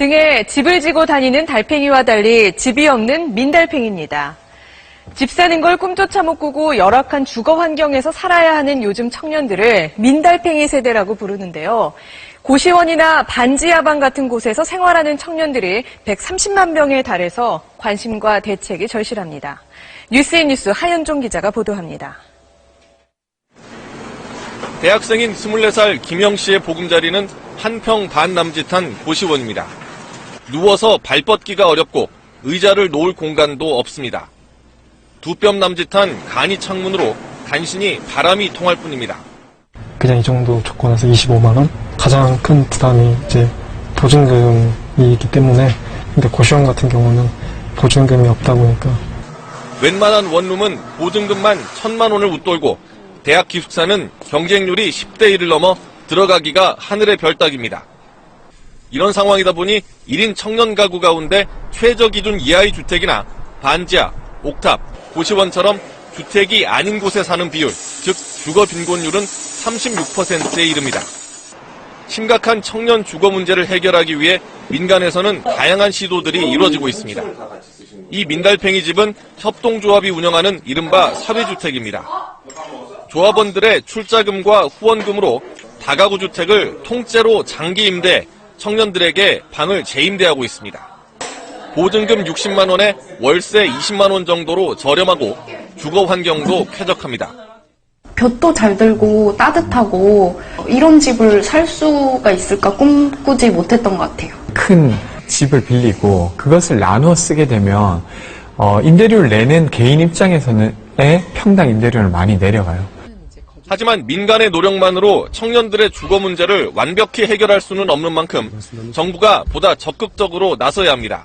등에 집을 지고 다니는 달팽이와 달리 집이 없는 민달팽이입니다. 집 사는 걸 꿈조차 못 꾸고 열악한 주거 환경에서 살아야 하는 요즘 청년들을 민달팽이 세대라고 부르는데요. 고시원이나 반지하방 같은 곳에서 생활하는 청년들이 130만 명에 달해서 관심과 대책이 절실합니다. 뉴스인 뉴스 하현종 기자가 보도합니다. 대학생인 24살 김영 씨의 보금자리는 한 평 반 남짓한 고시원입니다. 누워서 발 뻗기가 어렵고 의자를 놓을 공간도 없습니다. 두 뼘 남짓한 간이 창문으로 간신히 바람이 통할 뿐입니다. 그냥 이 정도 조건에서 25만 원? 가장 큰 부담이 이제 보증금이기 때문에 근데 고시원 같은 경우는 보증금이 없다 보니까 웬만한 원룸은 보증금만 천만 원을 웃돌고 대학 기숙사는 경쟁률이 10대 1을 넘어 들어가기가 하늘의 별 따기입니다. 이런 상황이다 보니 1인 청년 가구 가운데 최저 기준 이하의 주택이나 반지하, 옥탑, 고시원처럼 주택이 아닌 곳에 사는 비율, 즉 주거 빈곤율은 36%에 이릅니다. 심각한 청년 주거 문제를 해결하기 위해 민간에서는 다양한 시도들이 이루어지고 있습니다. 이 민달팽이 집은 협동조합이 운영하는 이른바 사회주택입니다. 조합원들의 출자금과 후원금으로 다가구 주택을 통째로 장기 임대 청년들에게 방을 재임대하고 있습니다. 보증금 60만 원에 월세 20만 원 정도로 저렴하고 주거 환경도 쾌적합니다. 볕도 잘 들고 따뜻하고 이런 집을 살 수가 있을까 꿈꾸지 못했던 것 같아요. 큰 집을 빌리고 그것을 나누어 쓰게 되면 어, 임대료를 내는 개인 입장에서는 에 평당 임대료를 많이 내려가요. 하지만 민간의 노력만으로 청년들의 주거 문제를 완벽히 해결할 수는 없는 만큼 정부가 보다 적극적으로 나서야 합니다.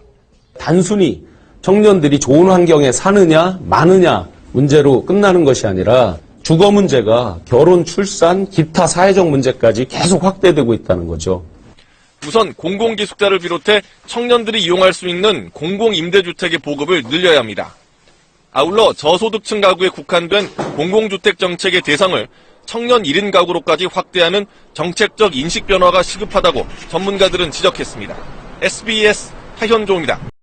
단순히 청년들이 좋은 환경에 사느냐 마느냐 문제로 끝나는 것이 아니라 주거 문제가 결혼, 출산, 기타 사회적 문제까지 계속 확대되고 있다는 거죠. 우선 공공기숙사를 비롯해 청년들이 이용할 수 있는 공공임대주택의 보급을 늘려야 합니다. 아울러 저소득층 가구에 국한된 공공주택 정책의 대상을 청년 1인 가구로까지 확대하는 정책적 인식 변화가 시급하다고 전문가들은 지적했습니다. SBS 하현조입니다.